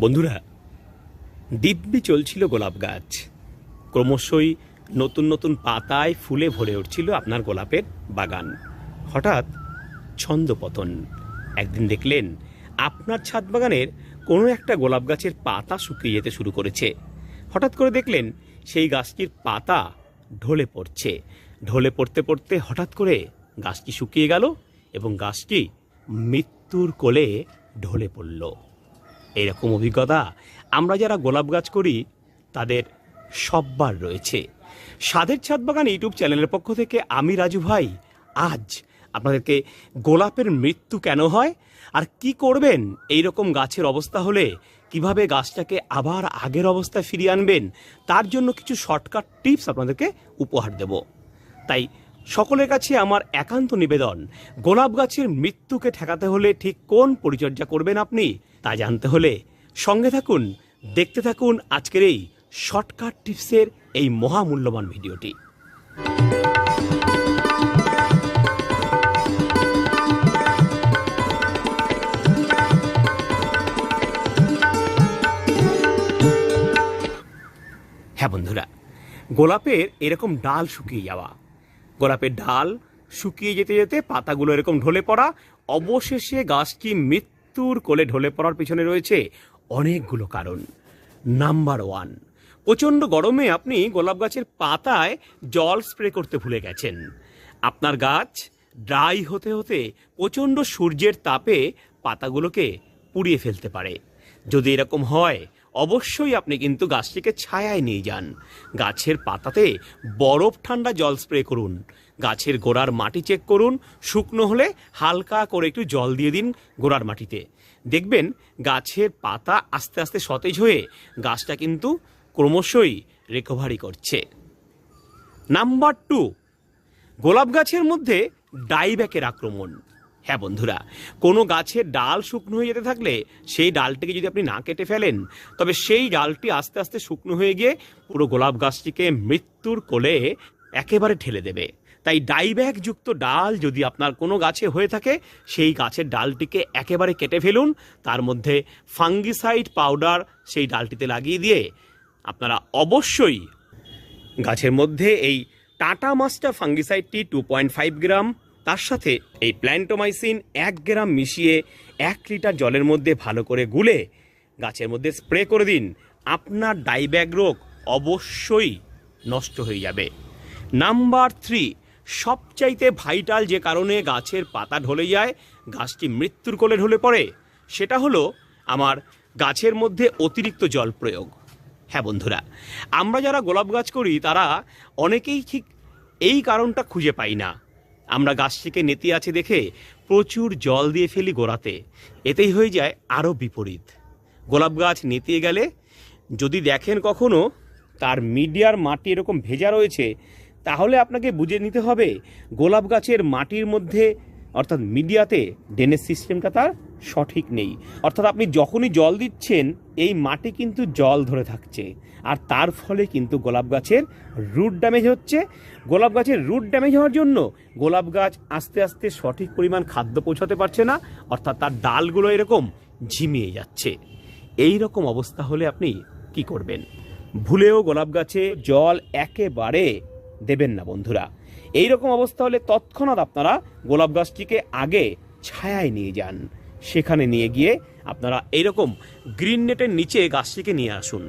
বন্ধুরা, দিব্যি চলছিল গোলাপ গাছ। ক্রমশই নতুন নতুন পাতায় ফুলে ভরে উঠছিল আপনার গোলাপের বাগান। হঠাৎ ছন্দপতন। একদিন দেখলেন, আপনার ছাদ বাগানের কোনো একটা গোলাপ গাছের পাতা শুকিয়ে যেতে শুরু করেছে। হঠাৎ করে দেখলেন, সেই গাছটির পাতা ঢলে পড়ছে। ঢলে পড়তে পড়তে হঠাৎ করে গাছটি শুকিয়ে গেল এবং গাছটি মৃত্যুর কোলে ঢলে পড়ল। এইরকম অভিজ্ঞতা আমরা যারা গোলাপ গাছ করি, তাদের সববার রয়েছে। স্বাদের ছাদ বাগান ইউটিউব চ্যানেলের পক্ষ থেকে আমি রাজু ভাই, আজ আপনাদেরকে গোলাপের মৃত্যু কেন হয় আর কি করবেন এই রকম গাছের অবস্থা হলে কীভাবে গাছটাকে আবার আগের অবস্থায় ফিরিয়ে আনবেন, তার জন্য কিছু শর্টকাট টিপস আপনাদেরকে উপহার দেব। তাই সকলের কাছে আমার একান্ত নিবেদন, গোলাপ গাছের মৃত্যুকে ঠেকাতে হলে ঠিক কোন পরিচর্যা করবেন আপনি তা জানতে হলে সঙ্গে থাকুন, দেখতে থাকুন আজকের এই শর্টকাট টিপসের এই মহামূল্যবান ভিডিওটি। হ্যাঁ বন্ধুরা, গোলাপের এরকম ডাল শুকিয়ে যাওয়া। গোলাপের ডাল শুকিয়ে যেতে যেতে পাতাগুলো এরকম ঢলে পড়া, অবশেষে গাছটি মৃত্যুর কোলে ঢলে পড়ার পিছনে রয়েছে অনেকগুলো কারণ। নাম্বার ওয়ান প্রচণ্ড গরমে আপনি গোলাপ গাছের পাতায় জল স্প্রে করতে ভুলে গেছেন। আপনার গাছ ড্রাই হতে হতে প্রচণ্ড সূর্যের তাপে পাতাগুলোকে পুড়িয়ে ফেলতে পারে। যদি এরকম হয়, অবশ্যই আপনি কিন্তু গাছটিকে ছায়ায় নিয়ে যান। গাছের পাতাতে বরফ ঠান্ডা জল স্প্রে করুন। গাছের গোড়ার মাটি চেক করুন, শুকনো হলে হালকা করে একটু জল দিয়ে দিন গোড়ার মাটিতে। দেখবেন গাছের পাতা আস্তে আস্তে সতেজ হয়ে গাছটা কিন্তু ক্রমশই রিকভারি করছে। নাম্বার টু গোলাপ গাছের মধ্যে ডাইব্যাকের আক্রমণ। হ্যাঁ বন্ধুরা, কোনো গাছের ডাল শুকনো হয়ে যেতে থাকলে সেই ডালটিকে যদি আপনি না কেটে ফেলেন, তবে সেই ডালটি আস্তে আস্তে শুকনো হয়ে গিয়ে পুরো গোলাপ গাছটিকে মৃত্যুর কোলে একেবারে ঠেলে দেবে। তাই ডাইব্যাক যুক্ত ডাল যদি আপনার কোনো গাছে হয়ে থাকে, সেই গাছের ডালটিকে একেবারে কেটে ফেলুন। তার মধ্যে ফাঙ্গিসাইড পাউডার সেই ডালটিতে লাগিয়ে দিয়ে আপনারা অবশ্যই গাছের মধ্যে এই টাটা মাস্টার ফাঙ্গিসাইডটি টু পয়েন্ট ফাইভ গ্রাম, তার সাথে এই প্ল্যান্টোমাইসিন এক গ্রাম মিশিয়ে এক লিটার জলের মধ্যে ভালো করে গুলে গাছের মধ্যে স্প্রে করে দিন। আপনার ডাইব্যাগ রোগ অবশ্যই নষ্ট হয়ে যাবে। নাম্বার থ্রি সবচাইতে ভাইটাল যে কারণে গাছের পাতা ঢলে যায়, গাছটি মৃত্যুর কোলে ঢলে পড়ে, সেটা হলো আমার গাছের মধ্যে অতিরিক্ত জল প্রয়োগ। হ্যাঁ বন্ধুরা, আমরা যারা গোলাপ গাছ করি, তারা অনেকেই ঠিক এই কারণটা খুঁজে পাই না। আমরা গাছটিকে নেতি আছে দেখে প্রচুর জল দিয়ে ফেলি গোড়াতে, এতেই হয়ে যায় আরও বিপরীত। গোলাপ গাছ নেতিয়ে গেলে যদি দেখেন কখনো, তার মিডিয়ার মাটি এরকম ভেজা রয়েছে তাহলে আপনাকে বুঝে নিতে হবে, গোলাপ গাছের মাটির মধ্যে, অর্থাৎ মিডিয়াতে ড্রেনেজ সিস্টেমটা তার সঠিক নেই। অর্থাৎ আপনি যখনই জল দিচ্ছেন, এই মাটি কিন্তু জল ধরে থাকছে। আর তার ফলে কিন্তু গোলাপ গাছের রুট ড্যামেজ হচ্ছে। গোলাপ গাছের রুট ড্যামেজ হওয়ার জন্য গোলাপ গাছ আস্তে আস্তে সঠিক পরিমাণ খাদ্য পৌঁছাতে পারছে না, অর্থাৎ তার ডালগুলো এরকম ঝিমিয়ে যাচ্ছে। এই রকম অবস্থা হলে আপনি কি করবেন? ভুলেও গোলাপ গাছে জল একেবারে দেবেন না বন্ধুরা। এই রকম অবস্থা হলে তৎক্ষণাৎ আপনারা গোলাপ গাছটিকে আগে ছায়ায় নিয়ে যান। সেখানে নিয়ে গিয়ে আপনারা এইরকম গ্রিন নেটের নিচে গাছটিকে নিয়ে আসুন।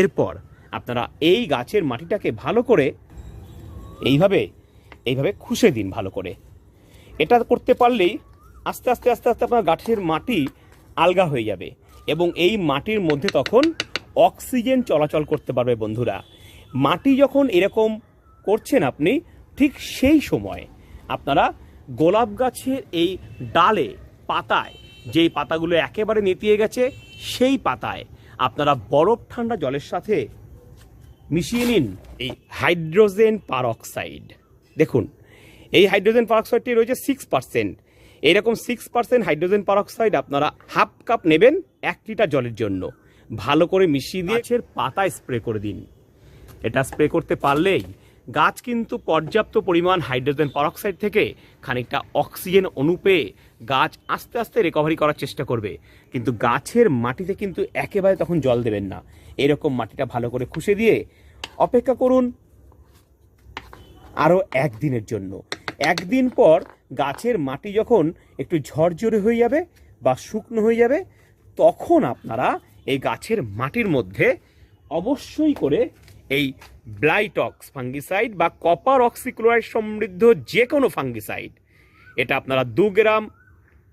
এরপর আপনারা এই গাছের মাটিটাকে ভালো করে এইভাবে এইভাবে খুশে দিন ভালো করে। এটা করতে পারলেই আস্তে আস্তে আস্তে আস্তে আপনার গাছের মাটি আলগা হয়ে যাবে এবং এই মাটির মধ্যে তখন অক্সিজেন চলাচল করতে পারবে বন্ধুরা। মাটি যখন এরকম করছেন আপনি ঠিক সেই সময় আপনারা গোলাপ গাছের এই ডালে পাতায় যেই পাতাগুলো একেবারে নেতিয়ে গেছে সেই পাতায় আপনারা বরফ ঠান্ডা জলের সাথে মিশিয়ে নিন এই হাইড্রোজেন পারঅক্সাইড। দেখুন এই হাইড্রোজেন পারঅক্সাইডটি রয়েছে সিক্স পার্সেন্ট এইরকম সিক্স পার্সেন্ট হাইড্রোজেন পারঅক্সাইড আপনারা হাফ কাপ নেবেন এক লিটার জলের জন্য। ভালো করে মিশিয়ে দিয়ে গাছের পাতায় স্প্রে করে দিন। এটা স্প্রে করতে পারলেই গাছ কিন্তু পর্যাপ্ত পরিমাণ হাইড্রোজেন পারক্সাইড থেকে খানিকটা অক্সিজেন অণু পেয়ে গাছ আস্তে আস্তে রিকভারি করার চেষ্টা করবে। কিন্তু গাছের মাটিতে কিন্তু একেবারে তখন জল দেবেন না। এরকম মাটিটা ভালো করে খুশে দিয়ে অপেক্ষা করুন আরও একদিনের জন্য। একদিন পর গাছের মাটি যখন একটু ঝরঝরে হয়ে যাবে বা শুকনো হয়ে যাবে, তখন আপনারা এই গাছের মাটির মধ্যে অবশ্যই করে এই ব্লাইটক্স ফাঙ্গিসাইড বা কপার অক্সিক্লোরাইড সমৃদ্ধ যে কোনো ফাঙ্গিসাইড। এটা আপনারা দু গ্রাম,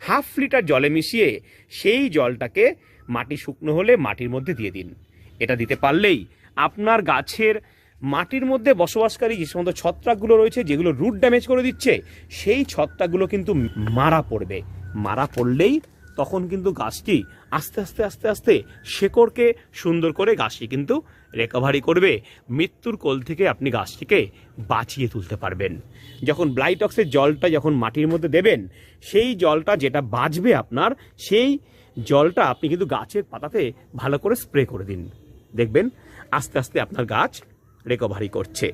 হাফ লিটার জলে মিশিয়ে সেই জলটাকে মাটি শুকনো হলে মাটির মধ্যে দিয়ে দিন। এটা দিতে পারলেই আপনার গাছের মাটির মধ্যে বসবাসকারী যে সমস্ত ছত্রাকগুলো রয়েছে, যেগুলো রুট ড্যামেজ করে দিচ্ছে, সেই ছত্রাকগুলো কিন্তু মারা পড়বে। মারা পড়লেই তখন কিন্তু গাছটি আস্তে আস্তে আস্তে আস্তে শেকড়কে সুন্দর করে গাছটি কিন্তু রেকভারি করবে। মৃত্যুর কোল থেকে আপনি গাছটিকে বাঁচিয়ে তুলতে পারবেন। যখন ব্লাইটক্সের জলটা যখন মাটির মধ্যে দেবেন, সেই জলটা যেটা বাঁচবে আপনার, সেই জলটা আপনি কিন্তু গাছের পাতাতে ভালো করে স্প্রে করে দিন। দেখবেন আস্তে আস্তে আপনার গাছ রিকভারি করছে।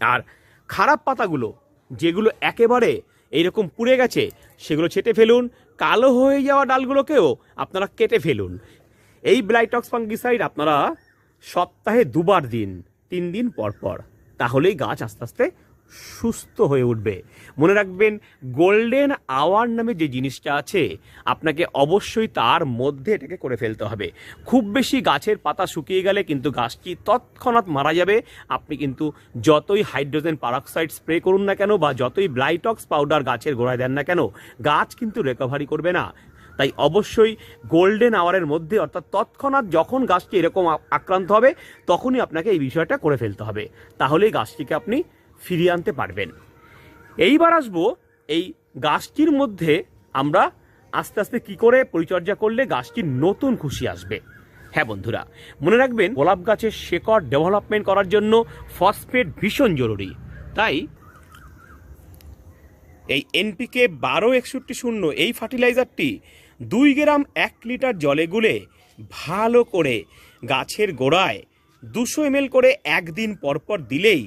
আর খারাপ পাতাগুলো যেগুলো একেবারে এইরকম পুড়ে গেছে, সেগুলো ছেটে ফেলুন কালো হয়ে যাওয়া ডালগুলোকেও আপনারা কেটে ফেলুন। এই ব্লাইটক্স ফাঙ্গিসাইড আপনারা সপ্তাহে দুবার দিন, তিন দিন পর পর। তাহলেই গাছ আস্তে আস্তে সুস্থ হয়ে উঠবে। মনে রাখবেন গোল্ডেন আওয়ার নামে যে জিনিসটা আছে, আপনাকে অবশ্যই তার মধ্যে এটাকে করে ফেলতে হবে। খুব বেশি গাছের পাতা শুকিয়ে গেলে কিন্তু গাছটি তৎক্ষণাৎ মারা যাবে। আপনি কিন্তু যতই হাইড্রোজেন পারক্সাইড স্প্রে করুন না কেন বা যতই ব্লাইটক্স পাউডার গাছের গোড়ায় দেন না কেন, গাছ কিন্তু রিকভারি করবে না। তাই অবশ্যই গোল্ডেন আওয়ারের মধ্যে, অর্থাৎ তৎক্ষণাৎ যখন গাছটি এরকম আক্রান্ত হবে, তখনই আপনাকে এই বিষয়টা করে ফেলতে হবে। তাহলেই গাছটিকে আপনি ফিরিয়ে আনতে পারবেন। এইবার আসব এই গাছটির মধ্যে আমরা আস্তে আস্তে কি করে পরিচর্যা করলে গাছটির নতুন খুশি আসবে। হ্যাঁ বন্ধুরা, মনে রাখবেন গোলাপ গাছের শেকড় ডেভেলপমেন্ট করার জন্য ফসফেট ভীষণ জরুরি। তাই এই এনপিকে বারো একষট্টি শূন্য এই ফার্টিলাইজারটি দুই গ্রাম এক লিটার জলে গুলে ভালো করে গাছের গোড়ায় দুশো এমএল করে একদিন পরপর দিলেই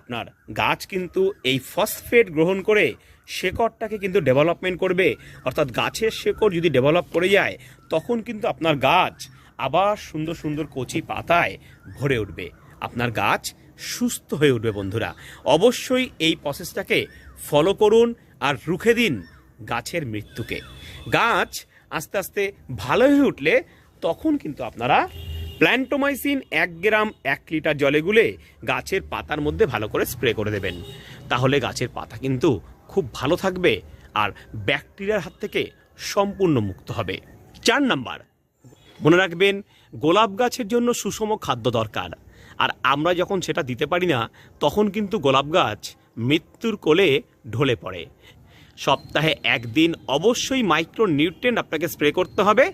আপনার গাছ কিন্তু এই ফসফেট গ্রহণ করে শেকড়টাকে কিন্তু ডেভেলপমেন্ট করবে। অর্থাৎ গাছের শেকড় যদি ডেভেলপ করে যায়, তখন কিন্তু আপনার গাছ আবার সুন্দর সুন্দর কচি পাতায় ভরে উঠবে। আপনার গাছ সুস্থ হয়ে উঠবে বন্ধুরা। অবশ্যই এই প্রসেসটাকে ফলো করুন আর রুখে দিন গাছের মৃত্যুকে। গাছ আস্তে আস্তে ভালো হয়ে উঠলে তখন কিন্তু আপনারা প্ল্যান্টোমাইসিন এক গ্রাম এক লিটার জলে গুলে গাছের পাতার মধ্যে ভালো করে স্প্রে করে দেবেন। তাহলে গাছের পাতা কিন্তু খুব ভালো থাকবে আর ব্যাকটেরিয়ার হাত থেকে সম্পূর্ণ মুক্ত হবে। চার নাম্বার, মনে রাখবেন গোলাপ গাছের জন্য সুষম খাদ্য দরকার। আর আমরা যখন সেটা দিতে পারি না, তখন কিন্তু গোলাপ গাছ মৃত্যুর কোলে ঢলে পড়ে। সপ্তাহে একদিন অবশ্যই মাইক্রো নিউট্রেন্ট আপনাকে স্প্রে করতে হবে।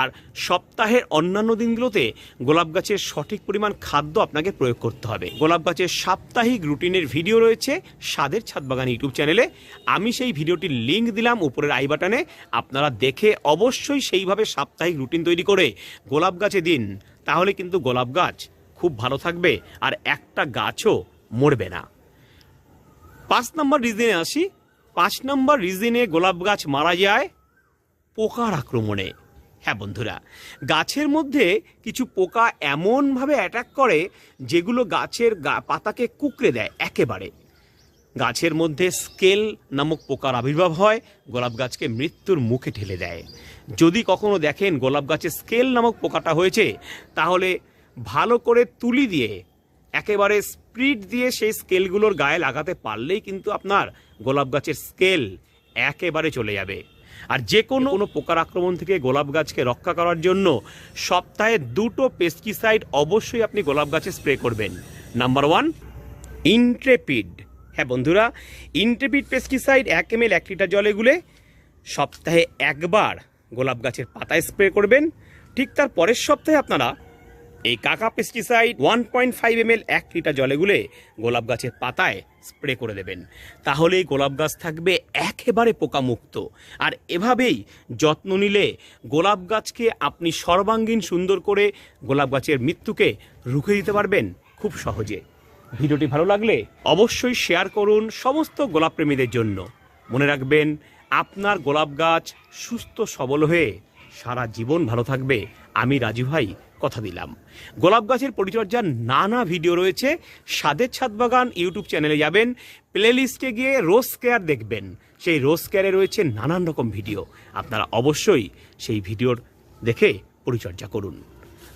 আর সপ্তাহের অন্যান্য দিনগুলোতে গোলাপ গাছের সঠিক পরিমাণ খাদ্য আপনাকে প্রয়োগ করতে হবে। গোলাপ গাছের সাপ্তাহিক রুটিনের ভিডিও রয়েছে স্বাদের ছাদ বাগান ইউটিউব চ্যানেলে। আমি সেই ভিডিওটির লিঙ্ক দিলাম উপরের আই বাটনে। আপনারা দেখে অবশ্যই সেইভাবে সাপ্তাহিক রুটিন তৈরি করে গোলাপ গাছে দিন। তাহলে কিন্তু গোলাপ গাছ খুব ভালো থাকবে আর একটা গাছও মরবে না। পাঁচ নম্বর রিজনে আসি। পাঁচ নম্বর রিজনে গোলাপ গাছ মারা যায় পোকার আক্রমণে। হ্যাঁ বন্ধুরা, গাছের মধ্যে কিছু পোকা এমনভাবে অ্যাটাক করে যেগুলো গাছের গা- পাতাকে কুকড়ে দেয় একেবারে। গাছের মধ্যে স্কেল নামক পোকার আবির্ভাব হয়, গোলাপ গাছকে মৃত্যুর মুখে ঠেলে দেয়। যদি কখনো দেখেন গোলাপ গাছে স্কেল নামক পোকাটা হয়েছে, তাহলে ভালো করে তুলি দিয়ে, একেবারে স্প্রিট দিয়ে সেই স্কেলগুলোর গায়ে লাগাতে পারলেই কিন্তু আপনার গোলাপ গাছের স্কেল একেবারে চলে যাবে। আর যে কোনো কোনো পোকার আক্রমণ থেকে গোলাপ গাছকে রক্ষা করার জন্য সপ্তাহে দুটো পেস্টিসাইড অবশ্যই আপনি গোলাপ গাছে স্প্রে করবেন। নাম্বার ওয়ান ইন্ট্রেপিড হ্যাঁ বন্ধুরা ইন্ট্রেপিড পেস্টিসাইড এক এম এল এক লিটার জলে গুলে সপ্তাহে একবার গোলাপ গাছের পাতায় স্প্রে করবেন। ঠিক তার পরের সপ্তাহে আপনারা এই কাকা pesticide one point five M এক লিটার জলে গুলে গোলাপ গাছের পাতায় স্প্রে করে দেবেন। তাহলেই গোলাপ গাছ থাকবে একেবারে পোকামুক্ত। আর এভাবেই যত্ন নিলে গোলাপ গাছকে আপনি সর্বাঙ্গীন সুন্দর করে গোলাপ গাছের মৃত্যুকে রুখে দিতে পারবেন খুব সহজে। ভিডিওটি ভালো লাগলে অবশ্যই শেয়ার করুন সমস্ত গোলাপ প্রেমীদের জন্য। মনে রাখবেন, আপনার গোলাপ গাছ সুস্থ সবল হয়ে সারা জীবন ভালো থাকবে। আমি রাজু ভাই কথা দিলাম। গোলাপ গাছের পরিচর্যার নানা ভিডিও রয়েছে। স্বাদের ছাদ বাগান ইউটিউব চ্যানেলে যাবেন। প্লে লিস্টে গিয়ে রোজ কেয়ার দেখবেন। সেই রোজ কেয়ারে রয়েছে নানান রকম ভিডিও। আপনারা অবশ্যই সেই ভিডিওর দেখে পরিচর্যা করুন।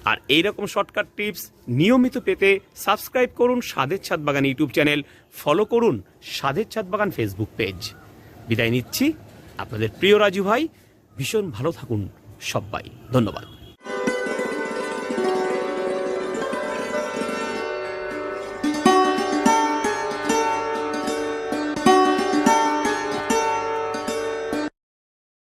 আর এই রকম শর্টকাট টিপস নিয়মিত পেতে সাবস্ক্রাইব করুন স্বাদের ছাদ বাগান ইউটিউব চ্যানেল। ফলো করুন স্বাদের ছাদ বাগান ফেসবুক পেজ। বিদায় নিচ্ছি। আপনাদের প্রিয় রাজু ভাই, ভীষণ ভালো থাকুন সবাই। ধন্যবাদ।